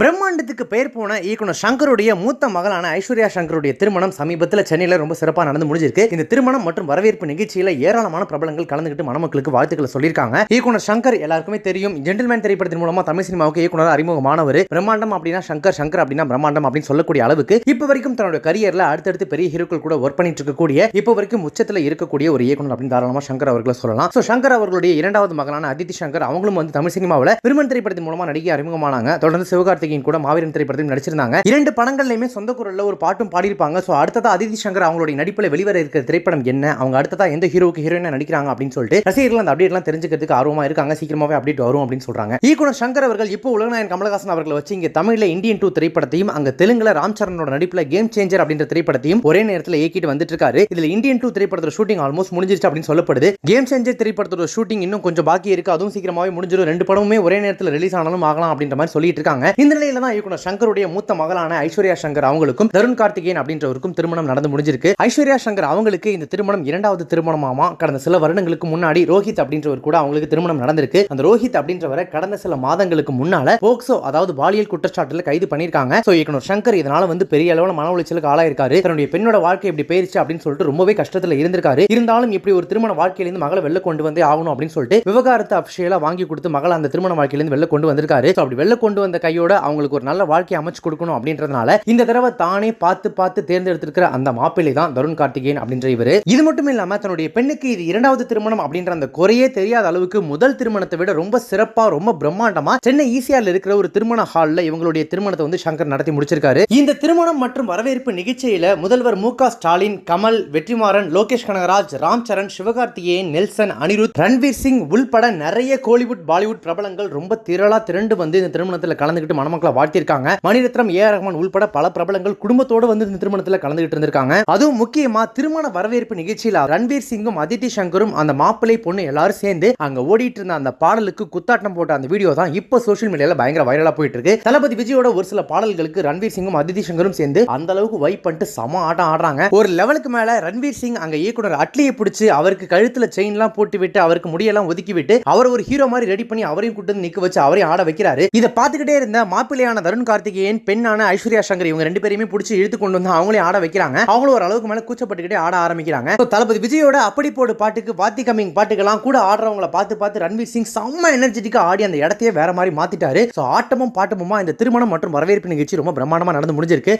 பிரம்மாண்டத்துக்கு பெயர் போன இயக்குனர் சங்கருடைய மூத்த மகளான ஐஸ்வர்யா சங்கருடைய திருமணம் சமீபத்தில் சென்னையில் ரொம்ப சிறப்பாக நடந்து முடிஞ்சிருக்கு. இந்த திருமணம் மற்றும் வரவேற்பு நிகழ்ச்சியில் ஏராளமான பிரபலங்கள் கலந்துக்கிட்டு மணமக்களுக்கு வாழ்த்துக்களை சொல்லியிருக்காங்க. இயக்குனர் சங்கர் எல்லாருக்குமே தெரியும். ஜென்டில்மேன் திரைப்படத்தின் மூலமா தமிழ் சினிமாவுக்கு இயக்குனர் அறிமுகமானவர். பிரம்மாண்டம் அப்படின்னா சங்கர் சங்கர் அப்படின்னா பிரம்மாண்டம் அப்படின்னு சொல்லக்கூடிய அளவுக்கு இப்போ வரைக்கும் தன்னுடைய கரியர்ல அடுத்தடுத்து பெரிய ஹீரோக்கள் கூட ஒர்க் பண்ணிட்டு இருக்கக்கூடிய இப்போ வரைக்கும் உச்சத்தில் இருக்கக்கூடிய ஒரு இயக்குனர் அப்படின்னு தாராளமாக சங்கர் அவர்களை சொல்லலாம். ஸோ சங்கர் அவர்களுடைய இரண்டாவது மகனான அதித்தி சங்கர் அவங்களும் வந்து தமிழ் சினிமாவில் விருமன் திரைப்படத்தின் மூலமா நடிகை அறிமுகமானாங்க. தொடர்ந்து கார்த்திகேயன் கூட மாவீரன் திரைப்படத்தில் நடிச்சிருந்தாங்க. இரண்டு படங்கள்லையுமே சொந்த குரல்ல ஒரு பாட்டும் பாடியிருப்பாங்க. ஸோ அடுத்ததா அதிதி சங்கர் அவங்களுடைய நடிப்பில் வெளிவர இருக்கிற திரைப்படம் என்ன? அவங்க அடுத்ததா எந்த ஹீரோக்கு ஹீரோயினா நடிக்கிறாங்க அப்படின்னு சொல்லிட்டு ரசிகர்கள் அந்த அப்டேட்லாம் தெரிஞ்சுக்கிறதுக்கு ஆர்வமா இருக்காங்க. சீக்கிரமாவே அப்டேட் வரும் அப்படின்னு சொல்றாங்க. இயக்குனர் சங்கர் அவர்கள் இப்போ உலகநாயன் கமலஹாசன் அவர்களை வச்சு இங்கே தமிழ்ல இந்தியன் டூ திரைப்படத்தையும் அங்க தெலுங்குல ராம் சரணோட நடிப்பில் கேம் சேஞ்சர் அப்படின்ற திரைப்படத்தையும் ஒரே நேரத்தில் இயக்கிட்டு வந்துட்டு இருக்காரு இதுல இந்தியன் டூ திரைப்படத்தோட ஷூட்டிங் ஆல்மோஸ்ட் முடிஞ்சிருச்சு அப்படின்னு சொல்லப்படுது. கேம் சேஞ்சர் திரைப்படத்தோட ஷூட்டிங் இன்னும் கொஞ்சம் பாக்கி இருக்கு. அதுவும் சீக்கிரமாவே முடிஞ்சிடும். ரெண்டு படமுமே ஒரே நேரத்தில் ரிலீஸ் ஆனாலும் ஆகலாம் அப்படின்ற மாதிரி சொல்லிட்டு இருக்காங்க. இந்த நிலையில தான் இயக்குனர் சங்கருடைய மூத்த மகளான ஐஸ்வர்யா சங்கர் அவங்களுக்கும் தருண் கார்த்திகேயன் அப்படின்றவருக்கும் திருமணம் நடந்து முடிஞ்சிருக்கு. ஐஸ்வர்யா சங்கர் அவங்களுக்கு இந்த திருமணம் இரண்டாவது திருமணமாமா? கடந்த சில வருடங்களுக்கு முன்னாடி ரோஹித் அப்படின்றவர் கூட அவங்களுக்கு திருமணம் நடந்திருக்கு. அந்த ரோஹித் அப்படின்றவரை கடந்த சில மாதங்களுக்கு முன்னால போக்சோ அதாவது பாலியல் குற்றச்சாட்டுல கைது பண்ணிருக்காங்க சோ இயக்குனர் சங்கர் இதனால வந்து பெரிய அளவுல மன உளைச்சலுக்கு ஆளாயிருக்காரு. தன்னுடைய பெண்ணோட வாழ்க்கை இப்படி போயிருச்சு அப்படின்னு சொல்லிட்டு ரொம்பவே கஷ்டத்துல இருந்திருக்காரு. இருந்தாலும் இப்படி ஒரு திருமண வாழ்க்கையிலிருந்து மகளை வெளில கொண்டு வந்தே ஆகணும் அப்படின்னு சொல்லிட்டு விவகாரத்தை அபிஷேலா வாங்கி கொடுத்து மகளை அந்த திருமண வாழ்க்கையிலிருந்து வெளில கொண்டு வந்திருக்காரு. அப்படி வெளில கொண்டு வந்த கையோட அவங்களுக்கு ஒரு நல்ல வாழ்க்கை அமைச்சு கொடுக்கணும் அப்படின்றதுனால இந்த தடவை தானே பார்த்து பார்த்து தேர்ந்தெடுத்திருக்கிற அந்த மாப்பிள்ளை தான் தருண் கார்த்திகேயன் அப்படின்ற இவர். இது மட்டும் இல்லாம தன்னுடைய பெண்ணுக்கு இது இரண்டாவது திருமணம் அப்படின்ற அந்த குறையே தெரியாத அளவுக்கு முதல் திருமணத்தை விட ரொம்ப சிறப்பா ரொம்ப பிரம்மாண்டமா சென்னை ஈசிஆர்ல இருக்கிற ஒரு திருமண ஹால்ல இவங்களுடைய திருமணத்தை வந்து சங்கர் நடத்தி முடிச்சிருக்காரு. இந்த திருமணம் மற்றும் வரவேற்பு நிகழ்ச்சியில முதல்வர் மு ஸ்டாலின் கமல் வெற்றிமாறன் லோகேஷ் கனகராஜ் ராம் சரண் சிவகார்த்திகேயன் நெல்சன் அனிருத் ரன்வீர் சிங் உள்பட நிறைய கோலிவுட் பாலிவுட் பிரபலங்கள் ரொம்ப திரளா திரண்டு வந்து இந்த திருமணத்தில் கலந்துக்கிட்டு மனம் மணமக்களை வாழ்த்திருக்காங்க மணிரத்னம் ஏ. ரஹ்மான் உள்பட பல பிரபலங்கள் குடும்பத்தோடு வந்து இந்த திருமணத்தில் கலந்துகிட்டு இருந்திருக்காங்க. அதுவும் முக்கியமா திருமண வரவேற்பு நிகழ்ச்சியில ரன்வீர் சிங்கும் அதித்தி சங்கரும் அந்த மாப்பிள்ளை பொண்ணு எல்லாரும் சேர்ந்து அங்க ஓடிட்டு இருந்த அந்த பாடலுக்கு குத்தாட்டம் போட்ட அந்த வீடியோ தான் இப்போ சோஷியல் மீடியால பயங்கர வைரலா போயிட்டு இருக்கு தளபதி விஜயோட ஒரு சில பாடல்களுக்கு ரன்வீர் சிங்கும் அதித்தி சங்கரும் சேர்ந்து அந்த அளவுக்கு வைப் பண்ணிட்டு சம ஆட்டம் ஆடுறாங்க. ஒரு லெவலுக்கு மேல ரன்வீர் சிங் அங்க இயக்குனர் அட்லியை பிடிச்சி அவருக்கு கழுத்துல செயின் எல்லாம் போட்டு விட்டு அவருக்கு முடியெல்லாம் ஒதுக்கி விட்டு அவர் ஒரு ஹீரோ மாதிரி ரெடி பண்ணி அவரையும் கூட்டு வந்து நிக்க வச்சு அவரையும் ஆட வைக்கிறாரு. இதை பார்த்துக்கிட்டே இருந்த மாப்பிள்ளையான தருண் கார்த்திகேயன் பெண்ணான ஐஸ்வர்யா சங்கர் இவங்க ரெண்டு பேருமே பிடிச்சி இழுத்து கொண்டு வந்து அவங்களையும் ஆட வைக்கிறாங்க. அவங்களும் ஒரு அளவுக்கு மேல கூச்சப்பட்டுக்கிட்டே ஆட ஆரம்பிக்கிறாங்க. தளபதி விஜயோட அப்படி போடு பாட்டுக்கு வாத்தி கம்மிங் பாட்டுக்கெல்லாம் கூட ஆடுறவங்கள பார்த்து பார்த்து ரன்வீர் சிங் செம்ம எனர்ஜெட்டிக்கா ஆடி அந்த இடத்தையே வேற மாதிரி மாத்திட்டாரு. ஸோ ஆட்டமும் பாட்டமுமா இந்த திருமணம் மற்றும் வரவேற்பு நிகழ்ச்சி ரொம்ப பிரம்மாண்டமா நடந்து முடிஞ்சிருக்கு.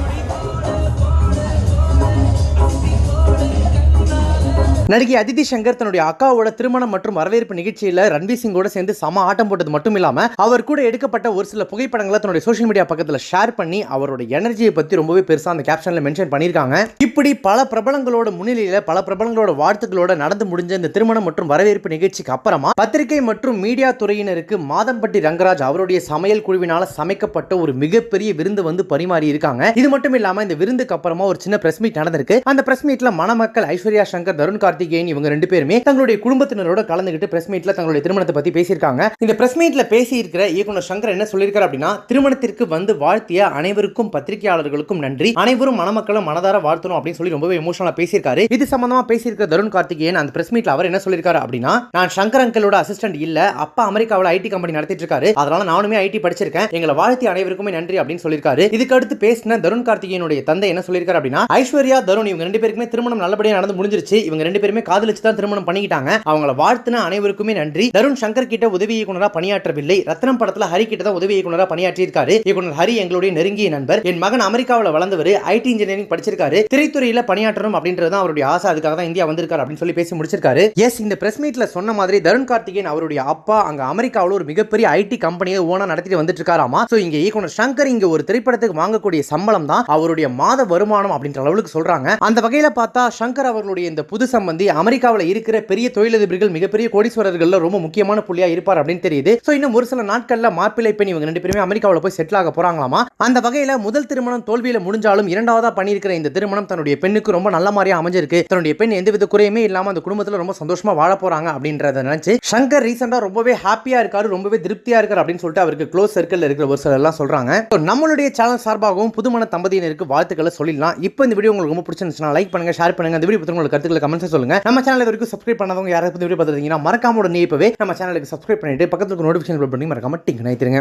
நடிகை அதிதி சங்கர் தன்னுடைய அக்காவோட திருமணம் மற்றும் வரவேற்பு நிகழ்ச்சியில் ரன்வீர் சிங்கோட சேர்ந்து சம ஆட்டம் போட்டது மட்டும் இல்லாம அவர் கூட எடுக்கப்பட்ட ஒரு சில புகைப்படங்களை தன்னுடைய சோஷியல் மீடியா பக்கத்துல ஷேர் பண்ணி அவரோட எனர்ஜியை பத்தி ரொம்பவே பெருசா அந்த கேப்ஷன்ல மென்ஷன் பண்ணியிருக்காங்க. இப்படி பல பிரபலங்களோட முன்னிலையில பல பிரபலங்களோட வாழ்த்துக்களோட நடந்து முடிஞ்ச இந்த திருமணம் மற்றும் வரவேற்பு நிகழ்ச்சிக்கு அப்புறமா பத்திரிகை மற்றும் மீடியா துறையினருக்கு மாதம்பட்டி ரங்கராஜ் அவருடைய சமையல் குழுவினால சமைக்கப்பட்ட ஒரு மிகப்பெரிய விருந்து வந்து பரிமாறி இருக்காங்க. இது மட்டும் இல்லாம இந்த விருந்துக்கு அப்புறமா ஒரு சின்ன பிரஸ் மீட் நடந்திருக்கு. அந்த பிரஸ் மீட்ல மணமக்கள் ஐஸ்வர்யா சங்கர் தருண்கார் கார்த்திகேயன் இவங்க ரெண்டு பேருமே தங்களுடைய குடும்பத்தினரோட கலந்துகிட்டு பிரஸ் மீட்ல தங்களுடைய திருமணத்தை பத்தி பேசியிருக்காங்க. இந்த பிரஸ் மீட்ல பேசியிருக்கிற இயக்குனர் சங்கர் என்ன சொல்லியிருக்காரு அப்படின்னா திருமணத்திற்கு வந்து வாழ்த்திய அனைவருக்கும் பத்திரிகையாளர்களுக்கும் நன்றி. அனைவரும் மணமக்களும் மனதார வாழ்த்தணும் அப்படின்னு சொல்லி ரொம்பவே எமோஷனலா பேசியிருக்காரு. இது சம்பந்தமா பேசியிருக்கிற தருண் கார்த்திகேயன் அந்த பிரஸ் மீட்ல அவர் என்ன சொல்லியிருக்காரு அப்படின்னா நான் சங்கர் அங்கிளோட அசிஸ்டன்ட் இல்ல அப்பா அமெரிக்காவில் ஐடி கம்பெனி நடத்திட்டு இருக்காரு அதனால நானுமே ஐடி படிச்சிருக்கேன். எங்களை வாழ்த்தி அனைவருக்குமே நன்றி அப்படின்னு சொல்லியிருக்காரு. இதுக்கு அடுத்து பேசின தருண் கார்த்திகேயனுடைய தந்தை என்ன சொல்லியிருக்காரு அப்படின்னா ஐஸ்வர்யா தருண் இவங்க ரெண்டு பேருக்குமே திருமணம் நல்லபடியா நடந்து முடிஞ்சிருச்சு. இவங்க ரெண்டு பேருமே காதலிச்சு தான் திருமணம் பண்ணிக்கிட்டாங்க. அவங்கள வாழ்த்தின அனைவருக்குமே நன்றி. தருண் சங்கர் கிட்ட உதவி இயக்குனரா பணியாற்றவில்லை. ரத்னம் படத்துல ஹரி கிட்ட தான் உதவி இயக்குனரா பணியாற்றியிருக்காரு. இயக்குனர் ஹரி எங்களுடைய நெருங்கிய நண்பர். என் மகன் அமெரிக்காவில் வளர்ந்தவர். ஐடி இன்ஜினியரிங் படிச்சிருக்காரு. திரைத்துறையில பணியாற்றணும் அப்படின்றது அவருடைய ஆசை. அதுக்காக தான் இந்தியா வந்திருக்காரு அப்படின்னு சொல்லி பேசி முடிச்சிருக்காரு. எஸ் இந்த பிரஸ் மீட்ல சொன்ன மாதிரி தருண் கார்த்திகேயன் அவருடைய அப்பா அங்க அமெரிக்காவில் ஒரு மிகப்பெரிய ஐடி கம்பெனியை ஓனா நடத்திட்டு வந்துட்டு இருக்காராமா சோ இங்க இயக்குனர் சங்கர் இங்க ஒரு திரைப்படத்துக்கு வாங்கக்கூடிய சம்பளம் தான் அவருடைய மாத வருமானம் அப்படின்ற அளவுக்கு சொல்றாங்க. அந்த வகையில பார்த்தா சங்கர் அவர்களுடைய இந்த புது வந்து அமெரிக்காவில் இருக்கிற பெரிய தொழிலதிபர்கள் மிகப்பெரிய கோடீஸ்வரர்கள் ரொம்ப முக்கியமான புள்ளியா இருப்பார் அப்படின்னு தெரியுது. ஸோ இன்னும் ஒரு சில நாட்கள்ல மாப்பிள்ளை பெண் இவங்க ரெண்டு பேருமே அமெரிக்காவில் போய் செட்டில் ஆக போறாங்களாமா? அந்த வகையில முதல் திருமணம் தோல்வியில முடிஞ்சாலும் இரண்டாவதா பண்ணியிருக்கிற இந்த திருமணம் தன்னுடைய பெண்ணுக்கு ரொம்ப நல்ல மாதிரியா அமைஞ்சிருக்கு. தன்னுடைய பெண் எந்தவித குறையுமே இல்லாம அந்த குடும்பத்துல ரொம்ப சந்தோஷமா வாழ போறாங்க அப்படின்றத நினைச்சு சங்கர் ரீசெண்டா ரொம்பவே ஹாப்பியா இருக்காரு ரொம்பவே திருப்தியா இருக்காரு அப்படின்னு சொல்லிட்டு அவருக்கு க்ளோஸ் சர்க்கிள் இருக்கிற ஒரு சிலர் எல்லாம் சொல்றாங்க. நம்மளுடைய சேனல் சார்பாகவும் புதுமண தம்பதியினருக்கு வாழ்த்துக்களை சொல்லிடலாம். இப்போ இந்த வீடியோ உங்களுக்கு ரொம்ப பிடிச்சிருந்துச்சுன்னா லைக் பண்ணுங்க ஷேர் பண்ணுங்க. இந்த வீடியோ பத்தி உங்களுக்கு கருத்துக்களை கமெண்ட்ஸ் சொல்லுங்க. நம்ம சேனல் வரைக்கும் சப்ஸ்கிரைப் பண்ணாதவங்க யாராவது இந்த வீடியோ பார்த்துருந்தீங்கன்னா மறக்காம உடனே இப்பவே நம்ம சேனலுக்கு சப்ஸ்கிரைப் பண்ணிட்டு பக்கத்துல நோட்டிஃபிகேஷன் பண்ணி மறக்காம டிங்க் நினைத்திருங்க